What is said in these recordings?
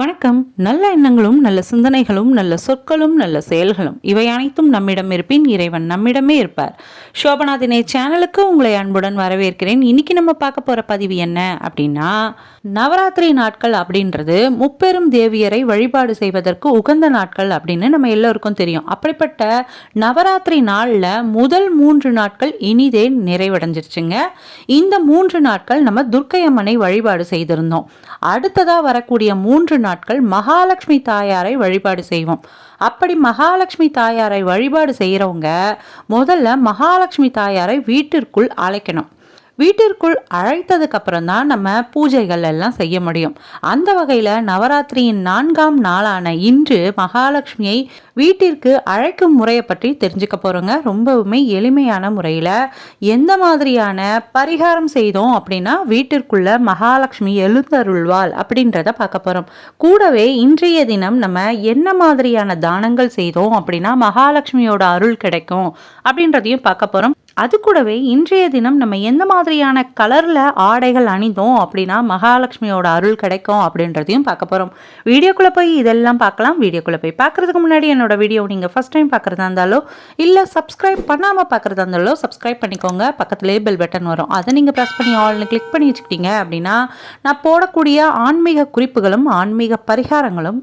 வணக்கம். நல்ல எண்ணங்களும் நல்ல சிந்தனைகளும் நல்ல சொற்களும் நல்ல செயல்களும் இவை அனைத்தும் நம்மிடம் இருப்பின் இறைவன் நம்மிடமே இருப்பார். சோபனா தினே சேனலுக்கு உங்களை அன்புடன் வரவேற்கிறேன். இன்னைக்கு நம்ம பார்க்க போற பதிவு என்ன அப்படின்னா நவராத்திரி நாட்கள் அப்படின்றது முப்பெரும் தேவியரை வழிபாடு செய்வதற்கு உகந்த நாட்கள் அப்படின்னு நம்ம எல்லோருக்கும் தெரியும். அப்படிப்பட்ட நவராத்திரி நாளில் முதல் மூன்று நாட்கள் இனிதே நிறைவடைஞ்சிருச்சுங்க. இந்த மூன்று நாட்கள் நம்ம துர்க்கை அம்மனை வழிபாடு செய்திருந்தோம். அடுத்ததாக வரக்கூடிய மூன்று நாட்கள் மகாலட்சுமி தாயாரை வழிபாடு செய்வோம். அப்படி மகாலட்சுமி தாயாரை வழிபாடு செய்கிறவங்க முதல்ல மகாலட்சுமி தாயாரை வீட்டிற்குள் அழைக்கணும். வீட்டிற்குள் அழைத்ததுக்கப்புறம் தான் நம்ம பூஜைகள் எல்லாம் செய்ய முடியும். அந்த வகையில் நவராத்திரியின் நான்காம் நாளான இன்று மகாலட்சுமியை வீட்டிற்கு அழைக்கும் முறையை பற்றி தெரிஞ்சுக்க போகிறோங்க ரொம்பவுமே எளிமையான முறையில் எந்த மாதிரியான பரிகாரம் செய்தோம் அப்படின்னா வீட்டிற்குள்ள மகாலட்சுமி எழுந்தருள்வாள் அப்படின்றத பார்க்க போகிறோம் கூடவே இன்றைய தினம் நம்ம என்ன மாதிரியான தானங்கள் செய்தோம் அப்படின்னா மகாலட்சுமியோட அருள் கிடைக்கும் அப்படின்றதையும் பார்க்க போகிறோம் அது கூடவே இன்றைய தினம் நம்ம எந்த மாதிரியான கலரில் ஆடைகள் அணிந்தோம் அப்படின்னா மகாலட்சுமியோட அருள் கிடைக்கும் அப்படின்றதையும் பார்க்க போகிறோம் வீடியோக்குள்ளே போய் இதெல்லாம் பார்க்கலாம். வீடியோக்குள்ளே போய் பார்க்குறதுக்கு முன்னாடி என்னோட வீடியோ நீங்கள் ஃபஸ்ட் டைம் பார்க்குறதா இருந்தாலோ இல்லை சப்ஸ்கிரைப் பண்ணாமல் பார்க்குறதா இருந்தாலோ சப்ஸ்கிரைப் பண்ணிக்கோங்க. பக்கத்துலேயே பெல் பட்டன் வரும். அதை நீங்கள் ப்ரெஸ் பண்ணி ஆல்னு கிளிக் பண்ணி வச்சுக்கிட்டீங்க அப்படின்னா நான் போடக்கூடிய ஆன்மீக குறிப்புகளும் ஆன்மீக பரிகாரங்களும்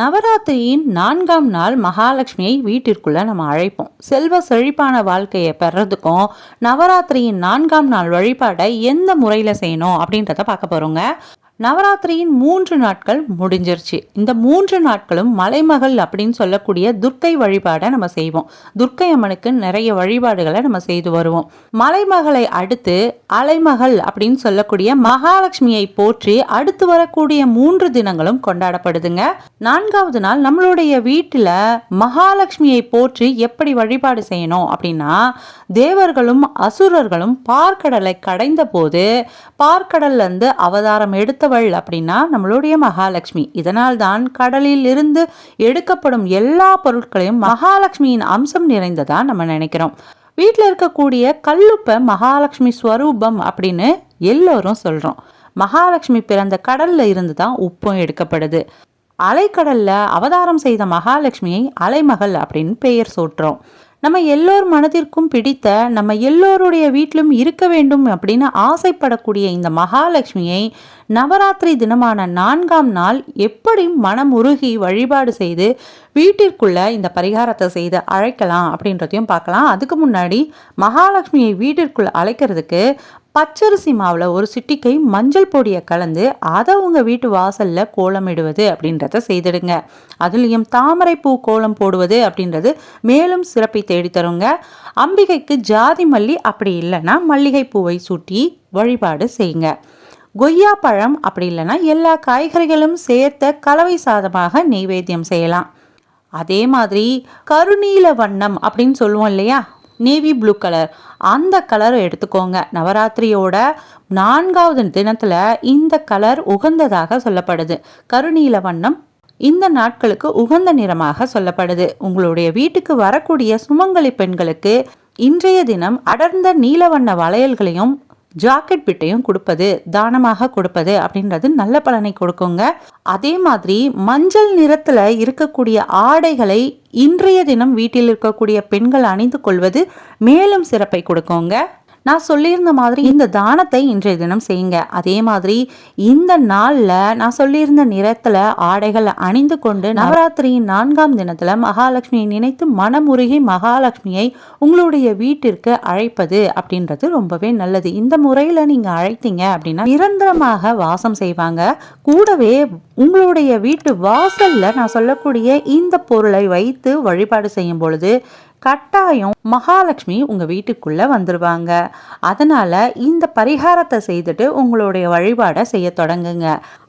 நவராத்திரியின் நான்காம் நாள் மகாலட்சுமியை வீட்டிற்குள்ள நம்ம அழைப்போம். செல்வ செழிப்பான வாழ்க்கையை பெறதுக்கும் நவராத்திரியின் நான்காம் நாள் வழிபாடை எந்த முறையில் செய்யணும் அப்படின்றத பார்க்க போகிறோங்க நவராத்திரியின் மூன்று நாட்கள் முடிஞ்சிருச்சு. இந்த மூன்று நாட்களும் மலைமகள் அப்படின்னு சொல்லக்கூடிய துர்க்கை வழிபாடை நம்ம செய்வோம். துர்க்கை அம்மனுக்கு நிறைய வழிபாடுகளை நம்ம செய்து வருவோம். மலைமகளை அடுத்து அலைமகள் அப்படின்னு சொல்லக்கூடிய மகாலட்சுமியை போற்றி அடுத்து வரக்கூடிய மூன்று தினங்களும் கொண்டாடப்படுதுங்க. நான்காவது நாள் நம்மளுடைய வீட்டில் மகாலட்சுமியை போற்றி எப்படி வழிபாடு செய்யணும் அப்படின்னா தேவர்களும் அசுரர்களும் பார்க்கடலை கடைந்த போது பார்க்கடல்ல இருந்து அவதாரம் எடுத்தவள் அப்படின்னா நம்மளுடைய மகாலட்சுமி. இதனால் தான் கடலில் இருந்து எடுக்கப்படும் எல்லா பொருட்களையும் மகாலட்சுமியின் அம்சம் நிறைந்ததா நம்ம நினைக்கிறோம். வீட்டில் இருக்கக்கூடிய கல்லுப்பை மகாலட்சுமி ஸ்வரூபம் அப்படின்னு எல்லோரும் சொல்கிறோம் மகாலட்சுமி பிறந்த கடல்ல இருந்து தான் உப்பும் எடுக்கப்படுது. அலைக்கடல்ல அவதாரம் செய்த மகாலட்சுமியை அலைமகள் அப்படின்னு பெயர் சூட்டுறோம். நம்ம எல்லோர் மனதிற்கும் பிடித்த நம்ம எல்லோருடைய வீட்டிலும் இருக்க வேண்டும் அப்படின்னு ஆசைப்படக்கூடிய இந்த மகாலட்சுமியை நவராத்திரி தினமான நான்காம் நாள் எப்படி மனமுருகி வழிபாடு செய்து வீட்டிற்குள்ள இந்த பரிகாரத்தை செய்து அழைக்கலாம் அப்படின்றதையும் பார்க்கலாம். அதுக்கு முன்னாடி மகாலட்சுமியை வீட்டிற்குள்ள அழைக்கிறதுக்கு பச்சரிசி மாவில் ஒரு சிட்டிக்கை மஞ்சள் பொடியை கலந்து அதை உங்கள் வீட்டு வாசலில் கோலமிடுவது அப்படின்றத செய்திடுங்க. அதுலேயும் தாமரை பூ கோலம் போடுவது அப்படின்றது மேலும் சிறப்பை தேடித்தருங்க. அம்பிகைக்கு ஜாதி மல்லி அப்படி இல்லைன்னா மல்லிகை பூவை சூட்டி வழிபாடு செய்யுங்க. கொய்யா பழம் அப்படி இல்லைன்னா எல்லா காய்கறிகளும் சேர்த்த கலவை சாதமாக நெய்வேத்தியம் செய்யலாம். அதே மாதிரி கருநீல வண்ணம் அப்படின்னு சொல்லுவோம் இல்லையா? நேவி ப்ளூ கலர் அந்த கலரை எடுத்துக்கோங்க. நவராத்திரியோட நான்காவது தினத்தில் இந்த கலர் உகந்ததாக சொல்லப்படுது. கருநீல வண்ணம் இந்த நாட்களுக்கு உகந்த நிறமாக சொல்லப்படுது. உங்களுடைய வீட்டுக்கு வரக்கூடிய சுமங்கலி பெண்களுக்கு இன்றைய தினம் அடர்ந்த நீலவண்ண வளையல்களையும் ஜாக்கெட் பிட்டையும் கொடுப்பது தானமாக கொடுப்பது அப்படின்றது நல்ல பலனை கொடுக்குங்க. அதே மாதிரி மஞ்சள் நிறத்துல இருக்கக்கூடிய ஆடைகளை இன்றைய தினம் வீட்டில் இருக்கக்கூடிய பெண்கள் அணிந்து கொள்வது மேலும் சிறப்பை கொடுக்குங்க. நான் சொல்லியிருந்த மாதிரி இந்த தானத்தை இன்றைய தினம் செய்யுங்க. அதே மாதிரி இந்த நாளில் நான் சொல்லியிருந்த நிறத்தில் ஆடைகளை அணிந்து கொண்டு நவராத்திரியின் நான்காம் தினத்தில் மகாலட்சுமியை நினைத்து மனமுருகி மகாலட்சுமியை உங்களுடைய வீட்டிற்கு அழைப்பது அப்படின்றது ரொம்பவே நல்லது. இந்த முறையில் நீங்கள் அழைத்தீங்க அப்படின்னா நிரந்தரமாக வாசம் செய்வாங்க. கூடவே உங்களுடைய வீட்டு வாசலில் நான் சொல்லக்கூடிய இந்த பொருளை வைத்து வழிபாடு செய்யும் பொழுது கட்டாயம் மகாலட்சுமி உங்க வீட்டுக்குள்ள வந்துருவாங்க. அதனால இந்த பரிகாரத்தை செய்துட்டு உங்களுடைய வழிபாடை செய்ய தொடங்குங்க.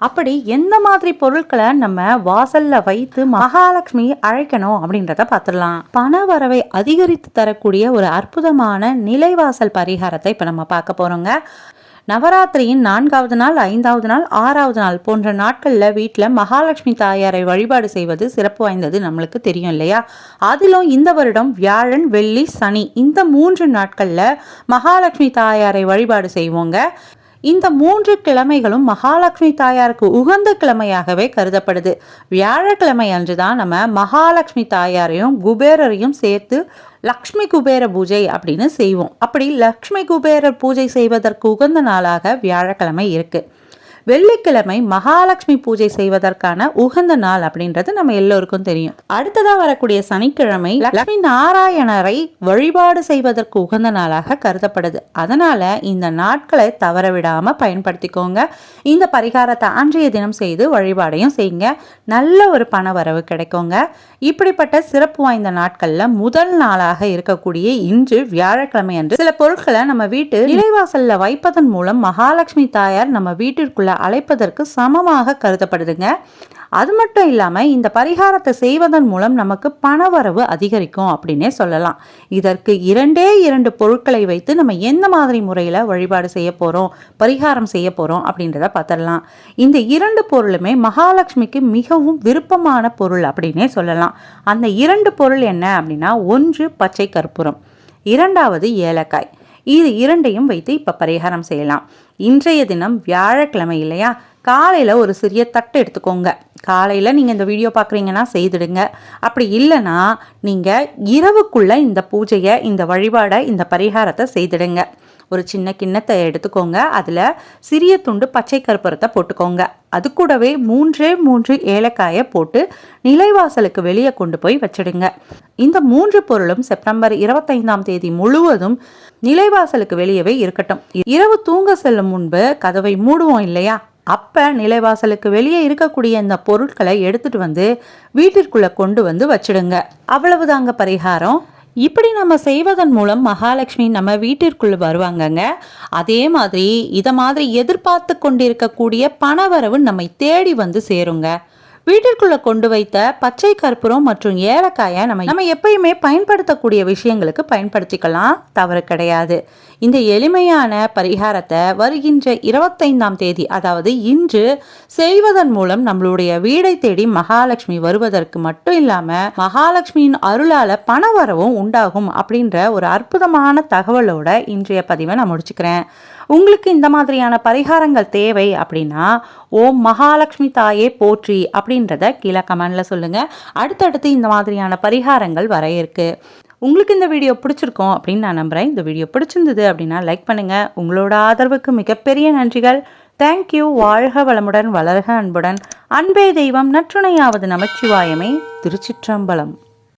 அப்படி எந்த மாதிரி பொருட்களை நம்ம வாசல்ல வைத்து மகாலட்சுமி அழைக்கணும் அப்படின்றத பார்த்துடலாம் பண வரவை அதிகரித்து தரக்கூடிய ஒரு அற்புதமான நிலைவாசல் பரிகாரத்தை இப்போ நம்ம பார்க்க போறோங்க. நவராத்திரியின் நான்காவது நாள் ஐந்தாவது நாள் ஆறாவது நாள் போன்ற நாட்களில் வீட்டில் மகாலட்சுமி தாயாரை வழிபாடு செய்வது சிறப்பு வாய்ந்தது நம்மளுக்கு தெரியும் இல்லையா? அதிலும் இந்த வருடம் வியாழன் வெள்ளி சனி இந்த மூன்று நாட்களில் மகாலட்சுமி தாயாரை வழிபாடு செய்வோங்க. இந்த மூன்று கிழமைகளும் மகாலட்சுமி தாயாருக்கு உகந்த கிழமையாகவே கருதப்படுது. வியாழக்கிழமை அன்றுதான் நம்ம மகாலட்சுமி தாயாரையும் குபேரரையும் சேர்த்து லக்ஷ்மி குபேர பூஜை அப்படின்னு செய்வோம். அப்படி லக்ஷ்மி குபேரர் பூஜை செய்வதற்கு உகந்த நாளாக வியாழக்கிழமை இருக்குது வெள்ளிக்கிழமை மகாலட்சுமி பூஜை செய்வதற்கான உகந்த நாள் அப்படின்றது நம்ம எல்லோருக்கும் தெரியும். அடுத்ததா வரக்கூடிய சனிக்கிழமை லட்சுமி நாராயணரை வழிபாடு செய்வதற்கு உகந்த நாளாக கருதப்படுது. அதனால இந்த நாட்களை தவற விடாம பயன்படுத்திக்கோங்க. இந்த பரிகாரத்தை அன்றைய தினம் செய்து வழிபாடையும் செய்யுங்க. நல்ல ஒரு பண வரவு கிடைக்குங்க. இப்படிப்பட்ட சிறப்பு வாய்ந்த நாட்கள்ல முதல் நாளாக இருக்கக்கூடிய இன்று வியாழக்கிழமை அன்று சில பொருட்களை நம்ம வீட்டு நிலைவாசல்ல வைப்பதன் மூலம் மகாலட்சுமி தாயார் நம்ம வீட்டிற்குள்ள அழைப்பதற்கு சமமாக கருதப்படுதுங்க. அது மட்டும் இல்லாமல் இந்த பரிகாரத்தை செய்வதன் மூலம் நமக்கு பணவரவு அதிகரிக்கும் அப்படின்னே சொல்லலாம். இதற்கு இரண்டே இரண்டு பொருட்களை வைத்து நம்ம எந்த மாதிரி முறையில் வழிபாடு செய்ய போகிறோம் பரிகாரம் செய்ய போகிறோம் அப்படின்றத பார்த்துடலாம். இந்த இரண்டு பொருளுமே மகாலட்சுமிக்கு மிகவும் விருப்பமான பொருள் அப்படின்னே சொல்லலாம். அந்த இரண்டு பொருள் என்ன அப்படின்னா ஒன்று பச்சை கற்பூரம் இரண்டாவது ஏலக்காய். இது இரண்டையும் வைத்து இப்போ பரிகாரம் செய்யலாம். இன்றைய தினம் வியாழக்கிழமை இல்லையா? காலையில் ஒரு சிறிய தட்டு எடுத்துக்கோங்க. காலையில் நீங்கள் இந்த வீடியோ பார்க்குறீங்கன்னா செய்துடுங்க. அப்படி இல்லைன்னா நீங்கள் இரவுக்குள்ளே இந்த பூஜையை இந்த வழிபாடை இந்த பரிகாரத்தை செய்துடுங்க. ஒரு சின்ன கிண்ணத்தை எடுத்துக்கோங்க. அதில் சிறிய துண்டு பச்சை கருப்பரத்தை போட்டுக்கோங்க. அது கூடவே மூன்றே மூன்று ஏலக்காயை போட்டு நிலைவாசலுக்கு வெளியே கொண்டு போய் வச்சிடுங்க. இந்த மூன்று பொருளும் செப்டம்பர் இருபத்தைந்தாம் தேதி முழுவதும் நிலைவாசலுக்கு வெளியவே இருக்கட்டும். இரவு தூங்க செல்லும் முன்பு கதவை மூடுவோம் இல்லையா? அப்போ நிலைவாசலுக்கு வெளியே இருக்கக்கூடிய இந்த பொருட்களை எடுத்துட்டு வந்து வீட்டிற்குள்ளே கொண்டு வந்து வச்சிடுங்க. அவ்வளவுதாங்க பரிகாரம். இப்படி நம்ம செய்வதன் மூலம் மகாலட்சுமி நம்ம வீட்டிற்குள் வருவாங்கங்க. அதே மாதிரி இதை மாதிரி எதிர்பார்த்து கொண்டிருக்கக்கூடிய பணவரவு நம்மை தேடி வந்து சேருங்க. வீட்டிற்குள்ள கொண்டு வைத்த பச்சை கற்பூரம் மற்றும் ஏலக்காயை நம்ம நம்ம எப்பயுமே பயன்படுத்தக்கூடிய விஷயங்களுக்கு பயன்படுத்திக்கலாம். தவறு கிடையாது. இந்த எளிமையான பரிகாரத்தை வருகின்ற இருபத்தைந்தாம் தேதி அதாவது இன்று செய்வதன் மூலம் நம்மளுடைய வீடை தேடி மகாலட்சுமி வருவதற்கு மட்டும் இல்லாம மகாலட்சுமியின் அருளால பண வரவும் உண்டாகும் அப்படின்ற ஒரு அற்புதமான தகவலோட இன்றைய பதிவை நான் முடிச்சுக்கிறேன். உங்களுக்கு இந்த மாதிரியான பரிகாரங்கள் தேவை அப்படின்னா ஓம் மகாலட்சுமி தாயே போற்றி அப்படி அப்படின்றத கீழே கமெண்ட்ல சொல்லுங்க. அடுத்தடுத்து இந்த மாதிரியான பரிகாரங்கள் வர இருக்கு. உங்களுக்கு இந்த வீடியோ பிடிச்சிருக்கோம் அப்படின்னு நான் நம்புகிறேன் இந்த வீடியோ பிடிச்சிருந்தது அப்படின்னா லைக் பண்ணுங்கள் உங்களோட ஆதரவுக்கு மிகப்பெரிய நன்றிகள். தேங்க்யூ வாழ்க வளமுடன் வளர்க அன்புடன். அன்பே தெய்வம் நற்றுணையாவது நமச்சிவாயமே. திருச்சிற்றம்பலம்.